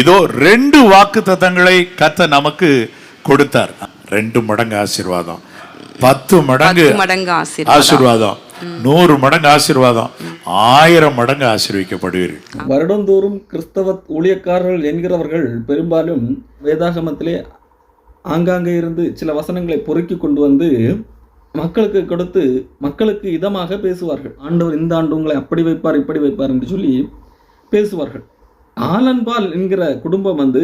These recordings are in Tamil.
இதோ ரெண்டு வாக்கு தத்தங்களை கத்த நமக்கு கொடுத்தார். ரெண்டு மடங்கு ஆசீர்வாதம். பத்து மடங்கு மடங்கு ஆசீர்வாதம். ஆசீர்வாதம். நூறு மடங்கு ஆசீர்வாதம். ஆயிரம் மடங்கு ஆசீர்விக்கப்படுவீர்கள் வருடந்தோறும் கிறிஸ்தவ ஊழியக்காரர்கள் என்கிறவர்கள் பெரும்பாலும் வேதாகமத்திலே ஆங்காங்கே இருந்து சில வசனங்களை பொறுக்கி கொண்டு வந்து மக்களுக்கு கொடுத்து மக்களுக்கு இதமாக பேசுவார்கள். ஆண்டவர் இந்த ஆண்டு உங்களை அப்படி வைப்பார் இப்படி வைப்பார் என்று சொல்லி பேசுவார்கள். ஆலன்பால் என்கிற குடும்பம் வந்து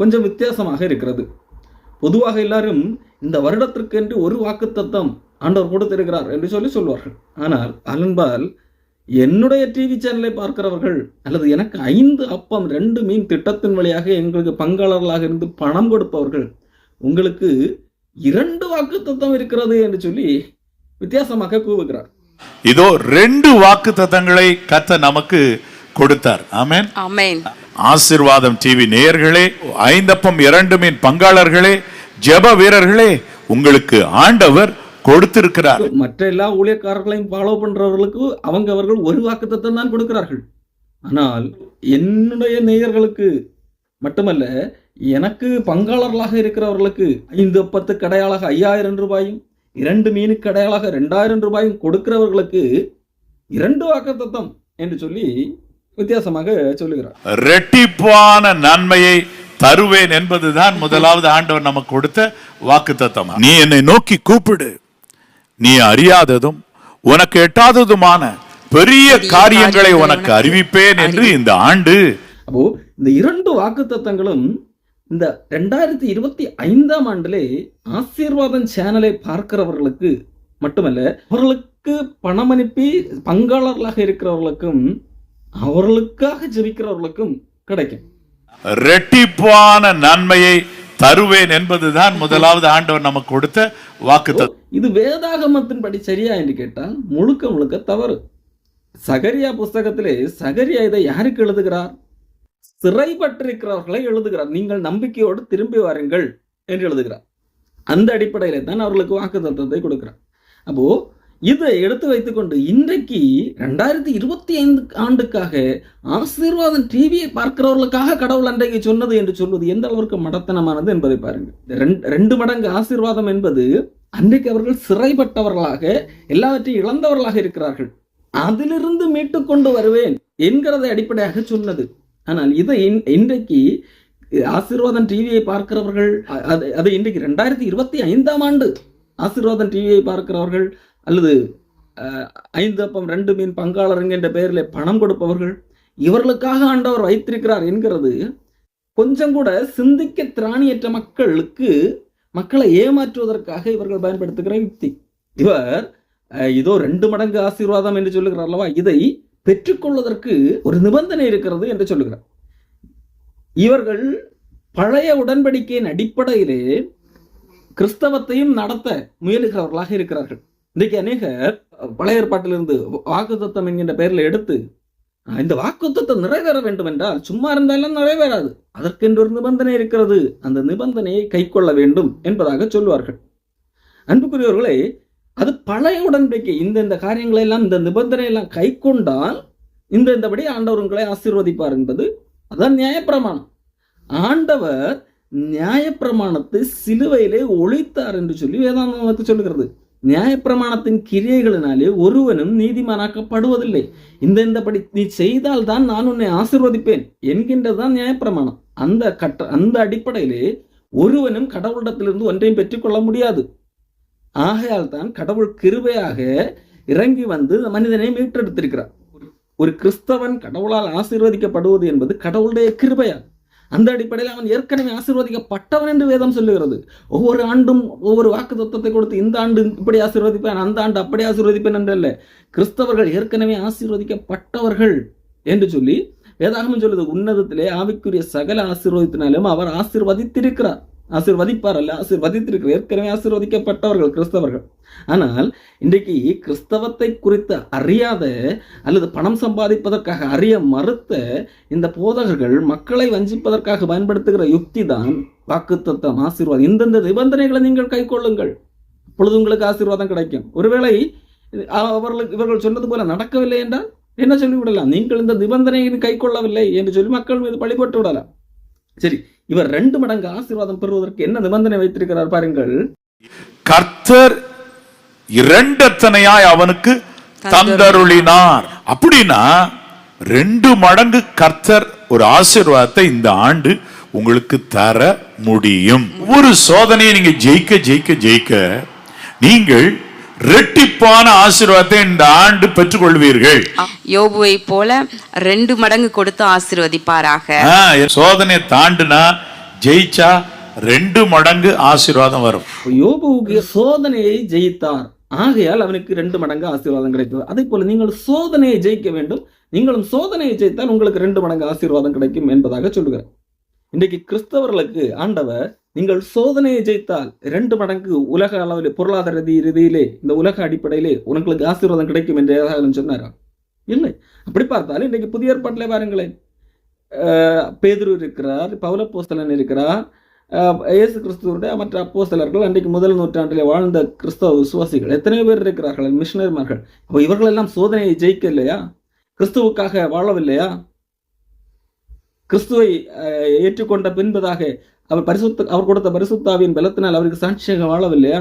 கொஞ்சம் வித்தியாசமாக இருக்கிறது. பொதுவாக எல்லாரும் இந்த வருடத்திற்கென்று ஒரு வாக்குத்தத்தம் ஆண்டவர் கொடுத்திருக்கிறார் என்று சொல்லி சொல்வார்கள். ஆனால் ஆலன்பால் என்னுடைய டிவி சேனலை பார்க்கிறவர்கள் அல்லது எனக்கு ஐந்து அப்பம் ரெண்டு மீன் திட்டத்தின் வழியாக எங்களுக்கு பங்காளர்களாக இருந்து பணம் கொடுப்பவர்கள் உங்களுக்கு இரண்டு வாக்குத்தத்தம் இருக்கிறது என்று சொல்லி வித்தியாசமாக கூவுகிறார். இதோ ரெண்டு வாக்கு தத்தங்களை கத்த நமக்கு கொடுத்தார். ஆமென். ஆமென். ஆசிர்வாதம் டிவி நேயர்களே ஐந்தப்பம் இரண்டு மீன் பங்காளர்களே ஜெப வீரர்களே உங்களுக்கு ஆண்டவர் கொடுத்திருக்கிறார். மற்ற எல்லா ஊழியக்காரர்களையும் ஃபாலோ பண்றவர்களுக்கு அவங்க அவர்கள் ஒரு வாக்குத்தத்தம் தான் கொடுக்கிறார்கள். ஆனால் என்னுடைய நேயர்களுக்கு மட்டுமல்ல எனக்கு பங்காளர்களாக இருக்கிறவர்களுக்கு ஐந்து பத்து கடையாளாக ஐயாயிரம் ரூபாயும் இரண்டு மீனுக்கு கடையாளாக ரெண்டாயிரம் ரூபாயும் கொடுக்கிறவர்களுக்கு இரண்டு வாக்குத்தத்தம் என்று சொல்லி வித்தியாசமாக சொல்லுகிறார். ரெட்டிப்பான நன்மையை தருவேன் என்பதுதான் முதலாவது ஆண்டவர் நமக்கு கொடுத்த வாக்கு நீ என்னை நோக்கி கூப்பிடு. நீ அறியாததும் உனக்கு எட்டாததுமான பெரிய காரியங்களை உனக்கு அறிவிப்பேன் என்று இந்த ஆண்டு அப்போ இந்த இரண்டு வாக்குத்தத்தங்களும் இந்த ரெண்டாயிரத்தி இருபத்தி ஐந்தாம் ஆண்டிலே ஆசீர்வாதம் சேனலை பார்க்கிறவர்களுக்கு மட்டுமல்ல அவர்களுக்கு பணம் அனுப்பி பங்காளர்களாக இருக்கிறவர்களுக்கும் அவர்களுக்காக ஜெபிக்கிறவர்களுக்கும் கிடைக்கும். ரெட்டிப்பான நன்மையை தருவேன் என்பதுதான் முதலாவது ஆண்டவர் நமக்கு கொடுத்த வாக்கு இது வேதாகமத்தின்படி சரியா என்று கேட்டால் முழுக்க முழுக்க தவறு. சகரியா புஸ்தகத்திலே சகரியா இதை யாருக்கு எழுதுகிறார்? சிறைப்பட்டிருக்கிறவர்களை எழுதுகிறார். நீங்கள் நம்பிக்கையோடு திரும்பி வாருங்கள் என்று எழுதுகிறார். அந்த அடிப்படையில தான் அவர்களுக்கு வாக்கு தத்துவத்தை கொடுக்கிறார். அப்போ இதை எடுத்து வைத்துக்கொண்டு இன்றைக்கு ரெண்டாயிரத்தி இருபத்தி ஐந்து ஆண்டுக்காக ஆசீர்வாதம் டிவியை பார்க்கிறவர்களுக்காக கடவுள் அன்றைக்கு சொன்னது என்று சொல்வது எந்த அளவிற்கு மடத்தனமானது என்பதை பாருங்கள். ரெண்டு- ரெண்டு மடங்கு ஆசீர்வாதம் என்பது அன்றைக்கு அவர்கள் சிறைப்பட்டவர்களாக எல்லாவற்றையும் இழந்தவர்களாக இருக்கிறார்கள். அதிலிருந்து மீட்டு கொண்டு வருவேன் என்கிறதை அடிப்படையாக சொன்னது. ஆனால் இதை இன்- இன்றைக்கு ஆசீர்வாதம் டிவியை பார்க்கிறவர்கள் அது அது இன்றைக்கு ரெண்டாயிரத்தி இருபத்தி ஐந்தாம் ஆண்டு ஆசீர்வாதம் டிவியை பார்க்கிறவர்கள் அல்லது ஐந்தப்பம் ரெண்டு மீன் பங்காளருங்க என்ற பெயரில் பணம் கொடுப்பவர்கள் இவர்களுக்காக ஆண்டவர் வைத்திருக்கிறார் என்கிறது. கொஞ்சம் கூட சிந்திக்க திராணியற்ற மக்களுக்கு மக்களை ஏமாற்றுவதற்காக இவர்கள் பயன்படுத்துகிற யுக்தி. இவர் இதோ ரெண்டு மடங்கு ஆசீர்வாதம் என்று சொல்லுகிறார் அல்லவா? இதை பெற்றுக்கொள்வதற்கு ஒரு நிபந்தனை இருக்கிறது என்று சொல்லுகிறார். இவர்கள் பழைய உடன்படிக்கையின் அடிப்படையிலே கிறிஸ்தவத்தையும் நடத்த முயலுகிறவர்களாக இருக்கிறார்கள். இன்றைக்கு அநேகர் பழைய ஏற்பாட்டிலிருந்து வாக்குத்தத்தம் என்கின்ற பெயரில் எடுத்து இந்த வாக்குத்தத்தம் நிறைவேற வேண்டும் என்றால் சும்மா இருந்தாலும் நிறைவேறாது. அதற்கென்று ஒரு நிபந்தனை இருக்கிறது. அந்த நிபந்தனையை கைக்கொள்ள வேண்டும் என்பதாக சொல்வார்கள். அன்புக்குரியவர்களே அது பழைய உடன்படிக்கை. இந்த இந்த காரியங்களை எல்லாம் இந்த நிபந்தனை எல்லாம் கை கொண்டால் இந்த இந்தபடி ஆண்டவர் உங்களை ஆசீர்வதிப்பார் என்பது அதான் நியாயப்பிரமாணம். ஆண்டவர் நியாயப்பிரமாணத்தை சிலுவையிலே ஒழித்தார் என்று சொல்லி வேதாந்தம் சொல்லுகிறது. நியாயப்பிரமாணத்தின் கிரியைகளினாலே ஒருவனும் நீதிமானாக்கப்படுவதில்லை. இந்த இந்த படி நீ செய்தால் தான் நான் உன்னை ஆசீர்வதிப்பேன் என்கின்றதுதான் நியாயப்பிரமாணம். அந்த கட்ட அந்த அடிப்படையிலே ஒருவனும் கடவுளிடத்திலிருந்து ஒன்றையும் பெற்றுக்கொள்ள முடியாது. ஆகையால் தான் கடவுள் கிருபையாக இறங்கி வந்து மனிதனை மீட்டெடுத்திருக்கிறார். ஒரு கிறிஸ்தவன் கடவுளால் ஆசீர்வதிக்கப்படுவது என்பது கடவுளுடைய கிருபையா அந்த அடிப்படையில் அவன் ஏற்கனவே ஆசீர்வதிக்கப்பட்டவன் என்று வேதம் சொல்லுகிறது. ஒவ்வொரு ஆண்டும் ஒவ்வொரு வாக்கு தத்துவத்தை கொடுத்து இந்த ஆண்டு இப்படி ஆசீர்வதிப்பேன் அந்த ஆண்டு அப்படி ஆசீர்வதிப்பேன் என்றல்ல. கிறிஸ்தவர்கள் ஏற்கனவே ஆசீர்வதிக்கப்பட்டவர்கள் என்று சொல்லி வேதாகமம் சொல்லுது உன்னதத்திலே ஆவிக்குரிய சகல ஆசீர்வதித்தினாலும் அவர் ஆசீர்வதித்திருக்கிறார். ஆசீர்வதிப்பார் அல்ல ஆசீர்வதித்திருக்கிறார். ஏற்கனவே ஆசீர்வதிக்கப்பட்டவர்கள் கிறிஸ்தவர்கள். ஆனால் இன்றைக்கு கிறிஸ்தவத்தை குறித்து அறியாத அல்லது பணம் சம்பாதிப்பதற்காக அறிய மறுத்த இந்த போதகர்கள் மக்களை வஞ்சிப்பதற்காக பயன்படுத்துகிற யுக்தி தான் வாக்குத்தத்தம் ஆசீர்வாதம். இந்தந்த நிபந்தனைகளை நீங்கள் கைக்கொள்ளுங்கள் அப்பொழுது உங்களுக்கு ஆசீர்வாதம் கிடைக்கும். ஒருவேளை அவர்களுக்கு இவர்கள் சொன்னது போல நடக்கவில்லை என்றால் என்ன சொல்லிவிடலாம்? நீங்கள் இந்த நிபந்தனையை கைக்கொள்ளவில்லை என்று சொல்லி மக்கள் மீது பழிபட்டு விடலாம். சரி இவர் ரெண்டு மடங்கு ஆசீர்வாதம் பெறுவதற்கு என்ன நிபந்தனை வைத்திருக்கிறார் பாருங்கள். கர்த்தர் இரண்டத்தனையாய் அவனுக்கு தந்தருளினார். அப்படின்னா ரெண்டு மடங்கு கர்த்தர் ஒரு ஆசீர்வாதத்தை இந்த ஆண்டு உங்களுக்கு தர முடியும். ஒரு சோதனையை நீங்க ஜெயிக்க ஜெயிக்க ஜெயிக்க நீங்கள் ரெட்டிப்பான ஆசீர்வாதத்தை இந்த ஆண்டு பெற்றுக்கொள்வீர்கள். யோபுவை போல ரெண்டு மடங்கு கொடுத்து ஆசீர்வதிப்பாராக. சோதனையை தாண்டுனா ஜெயிச்சா ரெண்டு மடங்கு ஆசீர்வாதம் வரும். யோபுவுக்கு சோதனையை ஜெயித்தார். ஆகையால் அவனுக்கு ரெண்டு மடங்கு ஆசீர்வாதம் கிடைத்தது. அதே போல நீங்கள் சோதனையை ஜெயிக்க வேண்டும். நீங்களும் சோதனையை ஜெயித்தால் உங்களுக்கு ரெண்டு மடங்கு ஆசீர்வாதம் கிடைக்கும் என்பதாக சொல்லுகிறார். இன்றைக்கு கிறிஸ்தவர்களுக்கு ஆண்டவர் நீங்கள் சோதனையை ஜெயித்தால் ரெண்டு மடங்கு உலக அளவில் பொருளாதார ரீதி- ரீதியிலே இந்த உலக அடிப்படையிலே உங்களுக்கு ஆசீர்வாதம் கிடைக்கும் என்று ஏதாவது சொன்னாரா? இல்லை. அப்படி பார்த்தாலும் இன்றைக்கு புதிய ஏற்பாட்டிலே பாருங்களேன் பேதுரு இருக்கிறார் பௌலப்போஸ்தலன் இருக்கிறார் இயேசு கிறிஸ்துவருடைய மற்ற அப்போஸ்தலர்கள் அன்றைக்கு முதல் நூற்றாண்டில் வாழ்ந்த கிறிஸ்தவ விசுவாசிகள் எத்தனையோ பேர் இருக்கிறார்கள் மிஷனரிமார்கள். அப்போ இவர்கள் எல்லாம் சோதனையை ஜெயிக்க இல்லையா கிறிஸ்துவுக்காக வாழவில்லையா? கிறிஸ்துவை ஏற்றுக்கொண்ட பின்பதாக அவர் பரிசுத்த அவர் கொடுத்த பரிசுத்தாவின் பலத்தினால் அவருக்கு சாட்சியாக வாழவில்லையா?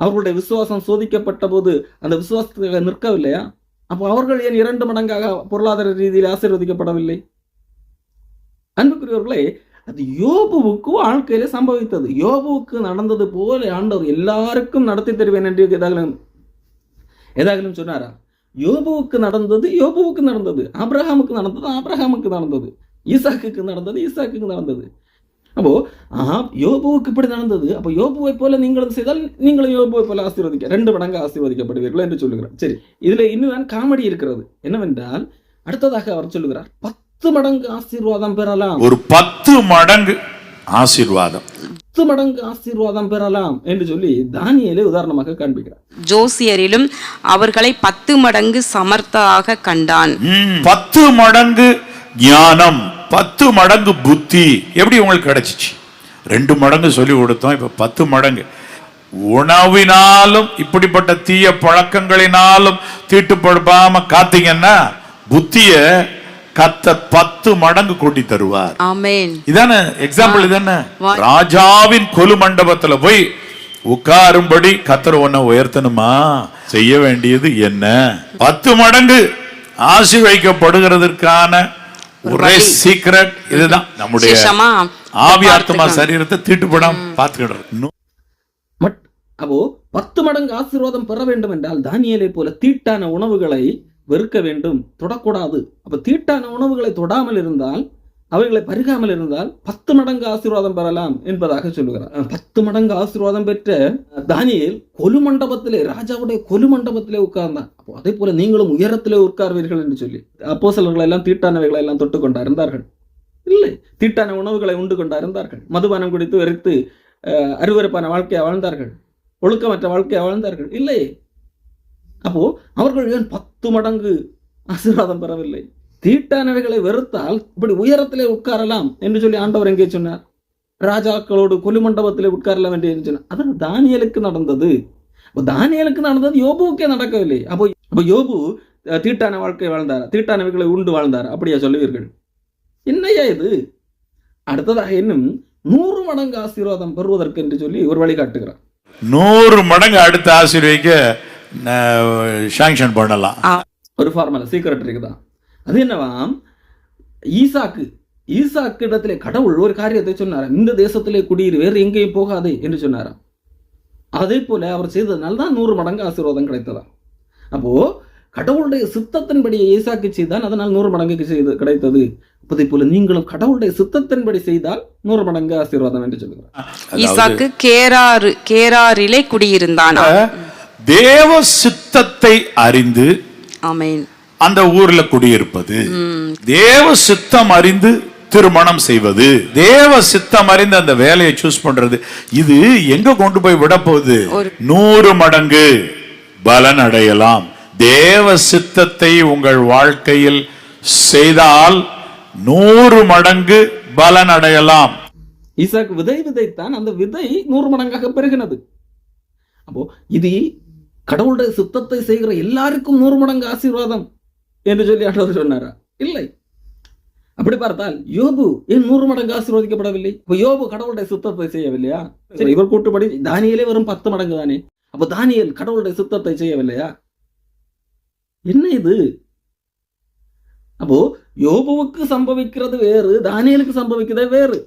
அவர்களுடைய விசுவாசம் சோதிக்கப்பட்ட போது அந்த விசுவாசத்துக்காக நிற்கவில்லையா? அப்போ அவர்கள் ஏன் இரண்டு மடங்காக பொருளாதார ரீதியில் ஆசீர்வதிக்கப்படவில்லை? அன்புக்குரியவர்களே அது யோபுவுக்கு வாழ்க்கையில சம்பவித்தது. யோபுவுக்கு நடந்தது போல ஆண்டவர் எல்லாருக்கும் நடத்தி தருவேன் என்று ஏதாகலும் ஏதாகலும் சொன்னாரா? யோபுவுக்கு நடந்தது யோபுவுக்கு நடந்தது. ஆப்ரஹாமுக்கு நடந்தது ஆப்ரஹாமுக்கு நடந்தது. ஈசாக்குக்கு நடந்தது ஈசாக்குக்கு நடந்தது. அப்போ ஆ யோபுவுக்கு இப்படி நடந்தது. அப்போ யோபுவை போல நீங்களும் செய்தால் நீங்களும் யோபுவை போல ஆசீர்வதிக்க ரெண்டு மடங்கு ஆசீர்வதிக்கப்படுவீர்கள் என்று சொல்லுகிறார். சரி இதுல இன்னும் காமெடி இருக்கிறது. என்னவென்றால் அடுத்ததாக அவர் சொல்லுகிறார். பத்து மடங்கு ஆசீர்வாதம் பெறலாம். ஒரு பத்து மடங்கு ஆசீர்வாதம். பத்து மடங்கு ஆசீர்வாதம் பெறலாம் என்று சொல்லி தானியேலை உதாரணமாக காண்பிக்கிறார். ஜோசியரிலும் அவர்களை பத்து மடங்கு சமர்த்தாக கண்டான். பத்து மடங்கு ஞானம் பத்து மடங்கு புத்தி. எப்படி உங்களுக்கு கிடைச்சிச்சு? ரெண்டு மடங்கு சொல்லி கொடுத்தோம் இப்ப பத்து மடங்கு. உணவினாலும் இப்படிப்பட்ட தீய பழக்கங்களினாலும் தீட்டுப்படுப்பாம காத்தீங்கன்னா புத்திய கத்த பத்து மடங்கு கூட்டி தருவார். ஆமென் இதானே எக்ஸாம்பிள் இதானே? ராஜாவின் கொலு மண்டபத்துல போய் உட்காரும்படி கத்தர் உன்னை உயர்த்தணுமா? செய்ய வேண்டியது என்ன? பத்து மடங்கு ஆசீர்வதிக்கப்படுகிறதற்கான ஒரே சீக்ரெட் இதுதான். நம்முடைய ஆவி ஆத்மா சரீரத்தை தீட்டுப்படாம பார்த்துக்கிட்டு அப்போ பத்து மடங்கு ஆசீர்வாதம் பெற வேண்டும் என்றால் தானியேலை போல தீட்டான உணவுகளை வெறுக்க வேண்டும் தொடக்கூடாது. அப்ப தீட்டான உணவுகளை தொடாமல் இருந்தால் அவைகளை பருகாமல் இருந்தால் பத்து மடங்கு ஆசீர்வாதம் பெறலாம் என்பதாக சொல்லுகிறார். பத்து மடங்கு ஆசீர்வாதம் பெற்ற தானியல் கொலு மண்டபத்திலே ராஜாவுடைய கொலு மண்டபத்திலே உட்கார்ந்தான். அப்போ அதே போல நீங்களும் உயரத்திலே உட்கார்வீர்கள் என்று சொல்லி அப்போ சிலர்கள் எல்லாம் தீட்டானவைகளை எல்லாம் தொட்டு கொண்டாருந்தார்கள் இல்லை தீட்டான உணவுகளை உண்டு கொண்டாருந்தார்கள் மதுபானம் குடித்து வெறித்து அஹ், வாழ்க்கையை வாழ்ந்தார்கள். ஒழுக்கமற்ற வாழ்க்கையை வாழ்ந்தார்கள். இல்லை அப்போது அவர்கள் ஏன் பத்து மடங்கு ஆசீர்வாதம் பெறவில்லை? தீட்டானவைகளை வெறுத்தால் இப்படி உயரத்திலே உட்காரலாம் என்று சொல்லி ஆண்டவர் எங்கே சொன்னார்? ராஜாக்களோடு கொலிமண்டபத்திலே உட்காரலாம் என்று சொன்னார்? அதான் தானியலுக்கு நடந்தது. அப்போ தானியலுக்கு நடந்தது யோபுவுக்கே நடக்கவில்லை. அப்போ அப்போ யோபு தீட்டான வாழ்க்கை வாழ்ந்தார். தீட்டானவைகளை உண்டு வாழ்ந்தார். அப்படியா சொல்லுவீர்கள்? என்னையா இது? அடுத்ததாக இன்னும் நூறு மடங்கு ஆசீர்வாதம் பெறுவதற்கு என்று சொல்லி ஒரு வழி காட்டுகிறார். நூறு மடங்கு அடுத்த ஆசீர்வதிக்க சாங்ஷன் பண்ணலாம் ஒரு ஃபார்முலா சீக்கிரட் இருக்குதான் அது என்னவாம் ஈசாக்கு ஈசாக்கு இடத்திலே கடவுள் ஒரு காரியத்தை சொன்னார்? இந்த தேசத்திலே குடியிரு வேறு எங்கேயும் போகாதே என்று சொன்னாராம் அதே போல அவர் செய்ததுனால தான் நூறு மடங்கு ஆசீர்வாதம் கிடைத்ததாம். அப்போ கடவுளுடைய சித்தத்தின்படி ஈசாக்கு செய்தான் அதனால் நூறு மடங்கு செய்து கிடைத்தது. அதே போல நீங்களும் கடவுளுடைய சித்தத்தின்படி செய்தால் நூறு மடங்கு ஆசீர்வாதம் என்று சொல்லுகிறார். ஈசாக்கு கேராறு கேராரிலே குடியிருந்தான்? தேவ சித்தத்தை அறிந்து ஆமென் அந்த ஊர்ல குடியிருப்பது. தேவ சித்தம் அறிந்து திருமணம் செய்வது. தேவ சித்தம் அறிந்து அந்த வேலையை சூஸ் பண்றது. இது எங்க கொண்டு போய் விட போகுது நூறு மடங்கு பலன் அடையலாம். தேவ சித்தத்தை உங்கள் வாழ்க்கையில் செய்தால் நூறு மடங்கு பலன் அடையலாம். ஈசாக்கு விதை விதைத்தான் அந்த விதை நூறு மடங்காக பெருகினது. அப்போ இது கடவுளுடைய சுத்தத்தை செய்கிற எல்லாருக்கும் நூறு மடங்கு ஆசீர்வாதம் என்று சொல்லி ஆண்டவர் சொன்னாரா? இல்லை. அப்படி பார்த்தால் யோபு ஏன் நூறு மடங்கு ஆசீர்வதிக்கப்படவில்லை? இப்போ யோபு கடவுளுடைய சுத்தத்தை செய்யவில்லையா? சரி இவர் கூட்டுப்படி தானியலே வரும் பத்து மடங்கு தானே. அப்போ தானியல் கடவுளுடைய சுத்தத்தை செய்யவில்லையா? என்ன இது? அப்போ யோபுவுக்கு சம்பவிக்கிறது வேறு தானியலுக்கு சம்பவிக்கிறது வேறு.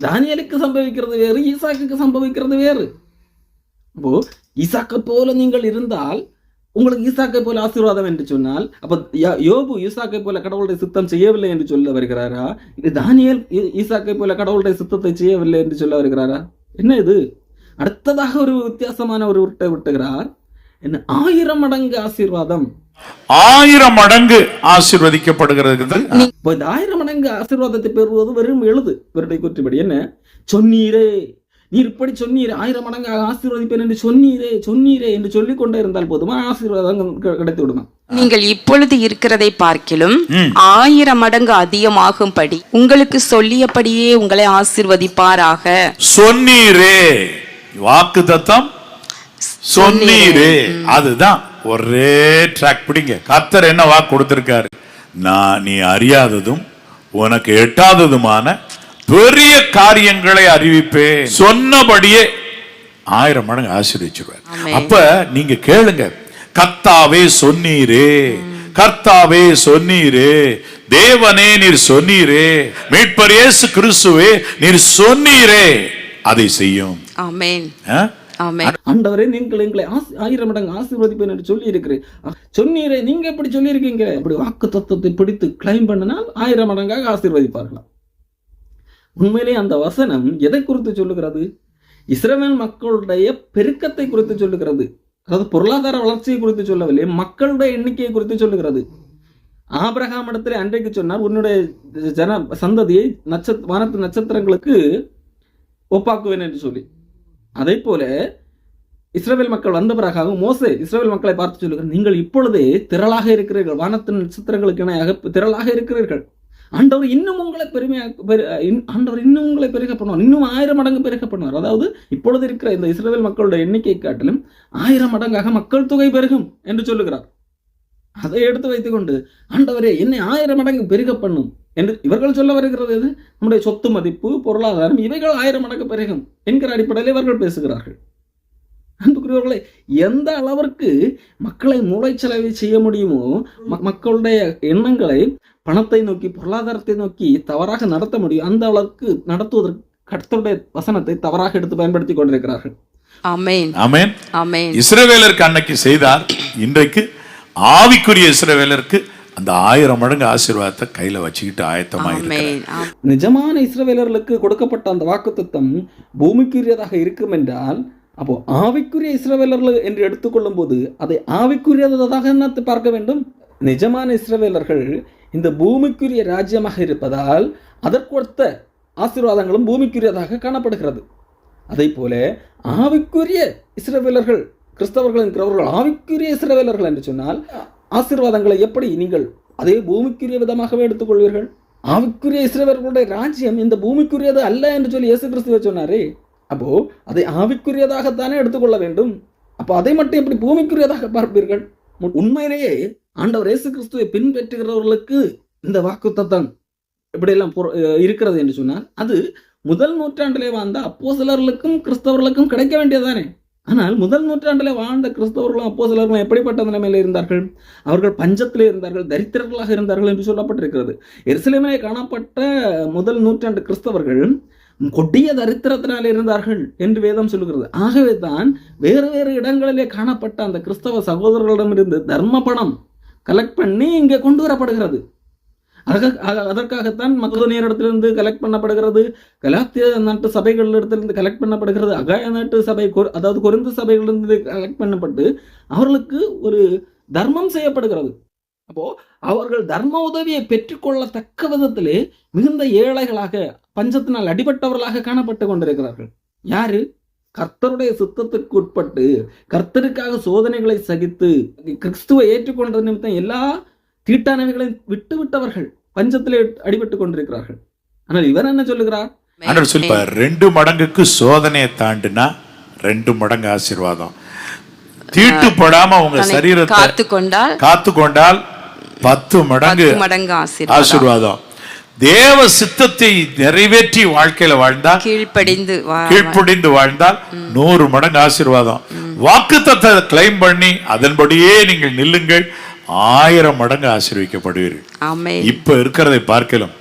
தானியலுக்கு சம்பவிக்கிறது வேறு ஈசாக்குக்கு சம்பவிக்கிறது வேறு. அப்போ ஈசாக்கை போல நீங்கள் இருந்தால் உங்களுக்கு ஈசாக்கை போல ஆசீர்வாதம் என்று சொன்னால் அப்ப யோபு ஈசாக்கை போல கடவுளுடைய சித்தம் செய்யவில்லை என்று சொல்ல வருகிறாரா? இது தானியேல் ஈசாக்கை போல கடவுளுடைய சித்தத்தை செய்யவில்லை என்று சொல்ல வருகிறாரா? என்ன இது? அடுத்ததாக ஒரு வித்தியாசமான ஒரு உருட்டை விட்டுகிறார் என்ன? ஆயிரம் மடங்கு ஆசீர்வாதம். ஆயிரம் மடங்கு ஆசீர்வதிக்கப்படுகிறது. இப்போ இந்த ஆயிரம் மடங்கு ஆசீர்வாதத்தை பெறுவது வெறும் எழுது இவருடைய கூற்றுப்படி என்ன? சொன்னீரே. நீர் இப்படி சொன்னீரே ஆயிரம் மடங்கு ஆசீர்வதிப்பேன் என்று சொன்னீரே சொன்னீரே என்று சொல்லிக் கொண்டே இருந்தால் போதுமா. ஆசீர்வாதம் கிடைத்து விடுமா? நீங்கள் இப்பொழுது இருக்கிறதை பார்க்கிலும். ஆயிரம் மடங்கு அதிகமாகும்படி உங்களுக்கு சொல்லியபடியே உங்களை ஆசிர்வதிப்பாராக. சொன்னீரே. வாக்கு தத்தம்? சொன்னீரே. அதுதான். ஒரே ட்ராக் பிடிங்க. கர்த்தர் என்ன வாக்கு கொடுத்திருக்காரு? நான் நீ அறியாததும் உனக்கு எட்டாததுமான பெரிய காரியங்களை அறிவிப்பேன். சொன்னபடியே ஆயிரம் மடங்கு ஆசீர்வதிச்சிருவார் ஆமென். அப்ப நீங்க கேளுங்க. கர்த்தாவே சொன்னீரே. கர்த்தாவே சொன்னீரே. தேவனே நீர் சொன்னீரே. மீட்பர் இயேசு கிறிஸ்துவே நீர் சொன்னீரே. அதை செய்யும். ஆமென். ஆண்டவரே நீங்கள் எங்களை ஆயிரம் மடங்கு ஆசீர்வதிப்பேன் என்று சொல்லி இருக்கிறேன் சொன்னீரே நீங்க எப்படி சொல்லியிருக்கீங்க? அப்படி வாக்கு தத்துவத்தை பிடித்து கிளைம் பண்ணினால் ஆயிரம் மடங்காக ஆசீர்வதிப்பார்களாம். உண்மையிலே அந்த வசனம் எதை குறித்து சொல்லுகிறது? இஸ்ரேல் மக்களுடைய பெருக்கத்தை குறித்து சொல்லுகிறது. அதாவது பொருளாதார வளர்ச்சியை குறித்து சொல்லவில்லை மக்களுடைய எண்ணிக்கையை குறித்து சொல்லுகிறது. ஆபிரகாம் இடத்துல அன்றைக்கு சொன்னார் உன்னுடைய ஜன சந்ததியை நட்சத் வானத்து நட்சத்திரங்களுக்கு ஒப்பாக்குவேன் என்று சொல்லி. அதே போல இஸ்ரேல் மக்கள் வந்த பிறகாக மோசே இஸ்ரேல் மக்களை பார்த்து சொல்லுகிறார் நீங்கள் இப்பொழுதே திரளாக இருக்கிறீர்கள் வானத்தின் நட்சத்திரங்களுக்கு இணையாக திரளாக இருக்கிறீர்கள். ஆண்டவர் இன்னும் உங்களை பெருமையாக பெரு- ஆண்டவர் இன்னும் உங்களை பெருக பண்ணுவார் இன்னும் ஆயிரம் மடங்கு பெருக பண்ணுவார் அதாவது இப்பொழுது இருக்கிற இந்த இஸ்ரேல் மக்களுடைய எண்ணிக்கை காட்டிலும் ஆயிரம் மடங்காக மக்கள் தொகை பெருகும் என்று சொல்லுகிறார். அதை எடுத்து வைத்துக்கொண்டு ஆண்டவரே என்னை ஆயிரம் மடங்கு பெருக பண்ணும் என்று இவர்கள் சொல்ல வருகிறது எது? நம்முடைய சொத்து மதிப்பு பொருளாதாரம் இவைகள் ஆயிரம் மடங்கு பெருகும் என்கிற அடிப்படையில் இவர்கள் பேசுகிறார்கள். அன்புக்குரியவர்களே எந்த அளவிற்கு மக்களை மூளைச்சலவை செய்ய முடியுமோ மக்களுடைய எண்ணங்களை பணத்தை நோக்கி பொருளாதாரத்தை நோக்கி தவறாக நடத்த முடியும் அந்த அளவுக்கு நடத்துவதற்கு கர்த்தருடைய வசனத்தை தவறாக எடுத்து பயன்படுத்தி கொண்டிருக்கிறார்கள். ஆமென். ஆமென். ஆமென். இஸ்ரவேலருக்கு அன்னைக்கு செய்தார். இன்றைக்கு ஆவிக்குரிய இஸ்ரவேலருக்கு அந்த ஆயிரம் மடங்கு ஆசீர்வாதத்தை கையில வச்சுக்கிட்டு ஆயத்தமா ஆம். நிஜமான இஸ்ரவேலர்களுக்கு கொடுக்கப்பட்ட அந்த வாக்குத்தத்தம் பூமிக்குரியதாக இருக்கும் என்றால் அப்போ ஆவிக்குரிய இஸ்ரவேலர்கள் என்று எடுத்துக்கொள்ளும் போது அதை ஆவிக்குரியதாக என்ன பார்க்க வேண்டும்? நிஜமான இஸ்ரவேலர்கள் இந்த பூமிக்குரிய ராஜ்யமாக இருப்பதால் அதற்கொடுத்த ஆசீர்வாதங்களும் பூமிக்குரியதாக காணப்படுகிறது. அதே போல ஆவிக்குரிய இஸ்ரவேலர்கள் கிறிஸ்தவர்கள் என்கிறவர்கள் ஆவிக்குரிய இஸ்ரவேலர்கள் என்று சொன்னால் ஆசீர்வாதங்களை எப்படி நீங்கள் அதே பூமிக்குரிய விதமாகவே எடுத்துக்கொள்வீர்கள்? ஆவிக்குரிய இஸ்ரவேலர்களுடைய ராஜ்யம் இந்த பூமிக்குரியது அல்ல என்று சொல்லி இயேசு கிறிஸ்துவ சொன்னாரே. அப்போ அதை ஆவிக்குரியதாகத்தானே எடுத்துக்கொள்ள வேண்டும்? அப்போ அதை மட்டும் எப்படி பூமிக்குரியதாக பார்ப்பீர்கள்? உண்மையிலேயே ஆண்டவர் இயேசு கிறிஸ்துவை பின்பற்றுகிறவர்களுக்கு இந்த வாக்குத்தத்தம் இப்படியெல்லாம் பொரு- இருக்கிறது என்று சொன்னால் அது முதல் நூற்றாண்டிலே வாழ்ந்த அப்போஸ்தலர்களுக்கும் கிறிஸ்தவர்களுக்கும் கிடைக்க வேண்டியதுதானே? ஆனால் முதல் நூற்றாண்டிலே வாழ்ந்த கிறிஸ்தவர்களும் அப்போஸ்தலர்களும் எப்படிப்பட்ட நிலைமையில் இருந்தார்கள்? அவர்கள் பஞ்சத்திலே இருந்தார்கள் தரித்திரர்களாக இருந்தார்கள் என்று சொல்லப்பட்டிருக்கிறது. எருசலேமிலே காணப்பட்ட முதல் நூற்றாண்டு கிறிஸ்தவர்கள் கொடிய தரித்திரத்தினால் இருந்தார்கள் என்று வேதம் சொல்லுகிறது. ஆகவே தான் வேறு வேறு இடங்களிலே காணப்பட்ட அந்த கிறிஸ்தவ சகோதரர்களிடமிருந்து தர்ம பணம் கலெக்ட் பண்ணி இங்கே கொண்டு வரப்படுகிறது. அத- அதற்காகத்தான் மக்கதோனியரிடத்திலிருந்து கலெக்ட் பண்ணப்படுகிறது. கலாத்திய நாட்டு சபைகளிடத்திலிருந்து கலெக்ட் பண்ணப்படுகிறது. அகாய நாட்டு சபை அதாவது குறைந்த சபைகளிலிருந்து கலெக்ட் பண்ணப்பட்டு அவர்களுக்கு ஒரு தர்மம் செய்யப்படுகிறது. அப்போ அவர்கள் தர்ம உதவியை பெற்றுக்கொள்ளத்தக்க விதத்திலே மிகுந்த ஏழைகளாக பஞ்சத்தினால் அடிபட்டவர்களாக காணப்பட்டு கொண்டிருக்கிறார்கள். யாரு? கர்த்தருடைய சுத்தத்துக்கு உட்பட்டு கர்த்தருக்காக சோதனைகளை சகித்து கிறிஸ்துவை ஏற்றுக்கொண்ட நிமித்தம் எல்லா தீட்டானவைகளையும் விட்டு விட்டவர்கள் பஞ்சத்திலே அடிபட்டு கொண்டிருக்கிறார்கள். ஆனால் இவர் என்ன சொல்லுகிறார்? ஆண்டவர் சொல்லி "இப்ப ரெண்டு மடங்குக்கு சோதனையை தாண்டினா ரெண்டு மடங்கு ஆசீர்வாதம். தீட்டுப்படாம உங்க சரீரத்தை காத்து கொண்டால் பத்து மடங்கு மடங்கு ஆசீர்வாதம். தேவ சித்தத்தை நிறைவேற்றி வாழ்க்கையில வாழ்ந்தால் கீழ்ப்படிந்து கீழ்ப்படிந்து வாழ்ந்தால் நூறு மடங்கு ஆசீர்வாதம். வாக்கு கிளைம் பண்ணி அதன்படியே நீங்கள் நில்லுங்கள். ஆயிரம் மடங்கு ஆசீர்விக்கப்படுவீர்கள். இப்ப இருக்கிறதை பார்க்கலாம்.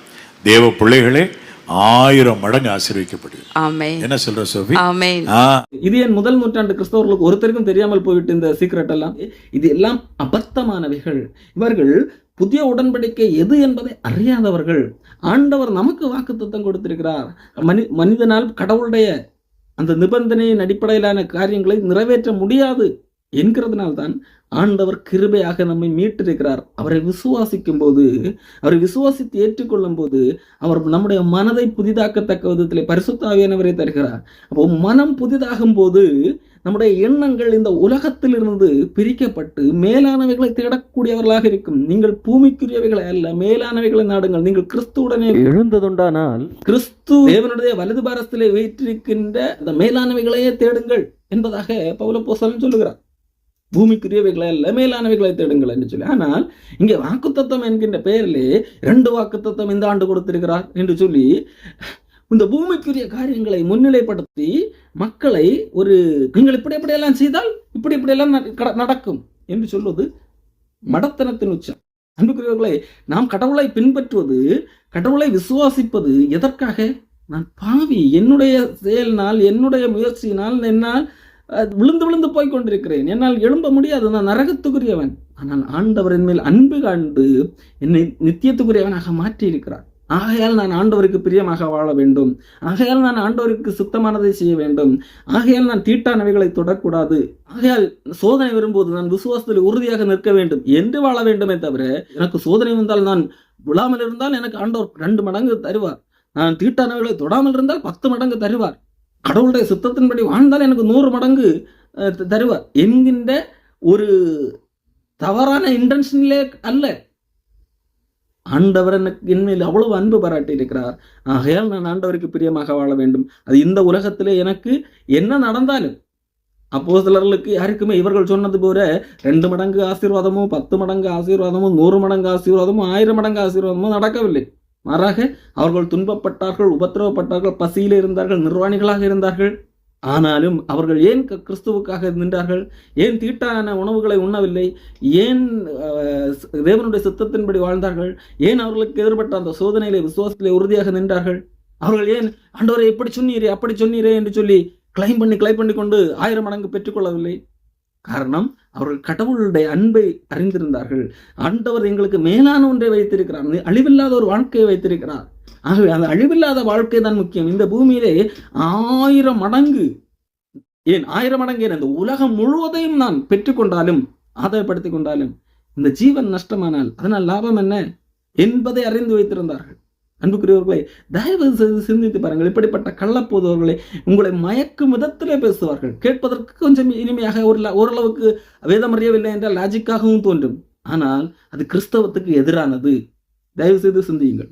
தேவ பிள்ளைகளே ஆயிரம் மடங்கு ஆசீர்விக்கப்படுவீர்கள் ஆமென். என்ன சொல்ற சோபி ஆமென். ஆ, இது என் முதல் நூற்றாண்டு கிறிஸ்தவர்களுக்கு ஒருத்தருக்கும் தெரியாமல் போயிட்டு இந்த சீக்ரெட் எல்லாம். இது எல்லாம் அபத்தமானவைகள். இவர்கள் புதிய உடன்படிக்கை எது என்பதை அறியாதவர்கள். ஆண்டவர் நமக்கு வாக்குத்தத்தம் கொடுத்திருக்கிறார். மனி மனிதனால் கடவுளுடைய அந்த நிபந்தனையின் அடிப்படையிலான காரியங்களை நிறைவேற்ற முடியாது. என்கிறதுனால்தான் ஆண்டவர் கிருபையாக நம்மை மீட்டிருக்கிறார். அவரை விசுவாசிக்கும் போது அவரை விசுவாசித்து ஏற்றுக்கொள்ளும் போது அவர் நம்முடைய மனதை புதிதாக்கத்தக்க விதத்திலே பரிசுத்த ஆவியானவரை தருகிறார். அப்போ மனம் புதிதாகும் போது நம்முடைய எண்ணங்கள் இந்த உலகத்திலிருந்து பிரிக்கப்பட்டு மேலானவைகளை தேடக்கூடியவர்களாக இருக்கும். நீங்கள் பூமிக்குரியவைகளை அல்ல மேலானவைகளை நாடுங்கள். நீங்கள் கிறிஸ்துவுடனே எழுந்ததுண்டானால் கிறிஸ்து தேவனுடைய வலது பாரத்திலே வைத்திருக்கின்ற அந்த மேலானவைகளையே தேடுங்கள் என்பதாக பவுலப்போஸ்தலன் சொல்லுகிறார். பூமிக்குரியவைகளை அல்ல மேலானவைகளை தேடுங்கள் என்று சொல்லி. ஆனால் இங்கே வாக்குத்தத்தம் என்கின்ற பெயரிலே ரெண்டு வாக்குத்தத்தம் இந்த ஆண்டு கொடுத்திருக்கிறார் என்று சொல்லி இந்த பூமிக்குரிய காரியங்களை முன்னிலைப்படுத்தி மக்களை ஒரு நீங்கள் இப்படி இப்படியெல்லாம் செய்தால் இப்படி இப்படியெல்லாம் நட- கட- நடக்கும் என்று சொல்வது மடத்தனத்தின் உச்சம். அன்புக்குரியவர்களை நாம் கடவுளை பின்பற்றுவது கடவுளை விசுவாசிப்பது எதற்காக? நான் பாவி என்னுடைய செயலினால் என்னுடைய முயற்சியினால் என்னால் விழுந்து விழுந்து போய் கொண்டிருக்கிறேன் என்னால் எழும்ப முடியாது. நான் நரகத்துக்குரியவன். ஆனால் ஆண்டவரின் மேல் அன்பு காண்டு என்னை நித்தியத்துக்குரியவனாக மாற்றியிருக்கிறார். ஆகையால் நான் ஆண்டவருக்கு பிரியமாக வாழ வேண்டும். ஆகையால் நான் ஆண்டவருக்கு சுத்தமானதை செய்ய வேண்டும். ஆகையால் நான் தீட்டானவைகளை தொடக்கூடாது. ஆகையால் சோதனை வரும்போது நான் விசுவாசத்தில் உறுதியாக நிற்க வேண்டும் என்று வாழ வேண்டுமே தவிர எனக்கு சோதனை வந்தால் நான் விழாமல் இருந்தால் எனக்கு ஆண்டவர் ரெண்டு மடங்கு தருவார். நான் தீட்டானவைகளை தொடாமல் இருந்தால் பத்து மடங்கு தருவார். கடவுளுடைய சுத்தத்தின்படி வாழ்ந்தால் எனக்கு நூறு மடங்கு தருவார் என்கின்ற ஒரு தவறான இன்டென்ஷனிலே அல்ல. ஆண்டவர் எனக்கு என்மேல் அவ்வளவு அன்பு பாராட்டி இருக்கிறார் ஆகையால் நான் ஆண்டவருக்கு பிரியமாக வாழ வேண்டும். அது இந்த உலகத்திலே எனக்கு என்ன நடந்தாலும் அப்போ சிலர்களுக்கு யாருக்குமே இவர்கள் சொன்னது போல ரெண்டு மடங்கு ஆசீர்வாதமோ பத்து மடங்கு ஆசீர்வாதமோ நூறு மடங்கு ஆசீர்வாதமோ ஆயிரம் மடங்கு ஆசீர்வாதமோ நடக்கவில்லை. மாறாக அவர்கள் துன்பப்பட்டார்கள் உபத்திரவப்பட்டார்கள் பசியில் இருந்தார்கள் நிர்வாணிகளாக இருந்தார்கள். ஆனாலும் அவர்கள் ஏன் கிறிஸ்துவுக்காக நின்றார்கள்? ஏன் தீட்டான உணவுகளை உண்ணவில்லை? ஏன் தேவனுடைய சித்தத்தின்படி வாழ்ந்தார்கள்? ஏன் அவர்களுக்கு எதிர்பட்ட அந்த சோதனையிலே விசுவாசத்திலே உறுதியாக நின்றார்கள்? அவர்கள் ஏன் ஆண்டவரை இப்படி சொன்னீரே அப்படி சொன்னீரே என்று சொல்லி கிளைம் பண்ணி கிளைம் பண்ணி கொண்டு ஆயிரம் மடங்கு பெற்றுக்கொள்ளவில்லை? காரணம் அவர்கள் கடவுளுடைய அன்பை அறிந்திருந்தார்கள். ஆண்டவர் எங்களுக்கு மேலான ஒன்றை வைத்திருக்கிறார். அழிவில்லாத ஒரு வாழ்க்கையை வைத்திருக்கிறார். ஆகவே அந்த அழிவில்லாத வாழ்க்கை தான் முக்கியம். இந்த பூமியிலே ஆயிரம் மடங்கு ஏன் ஆயிரம் மடங்கு ஏன்? இந்த உலகம் முழுவதையும் நான் பெற்றுக்கொண்டாலும் ஆதாயப்படுத்திக் கொண்டாலும் இந்த ஜீவன் நஷ்டமானால் அதனால் லாபம் என்ன? என்பதை அறிந்து வைத்திருந்தார்கள். அன்புக்குரியவர்களை தயவு செய்து சிந்தித்து பாருங்கள். இப்படிப்பட்ட கள்ளப்போதவர்களை உங்களை மயக்கும் விதத்திலே பேசுவார்கள். கேட்பதற்கு கொஞ்சம் இனிமையாக ஒரு ஓரளவுக்கு வேதம் அறியவில்லை என்றால் லாஜிக்காகவும் தோன்றும். ஆனால் அது கிறிஸ்தவத்துக்கு எதிரானது. தயவு செய்து சிந்தியுங்கள்.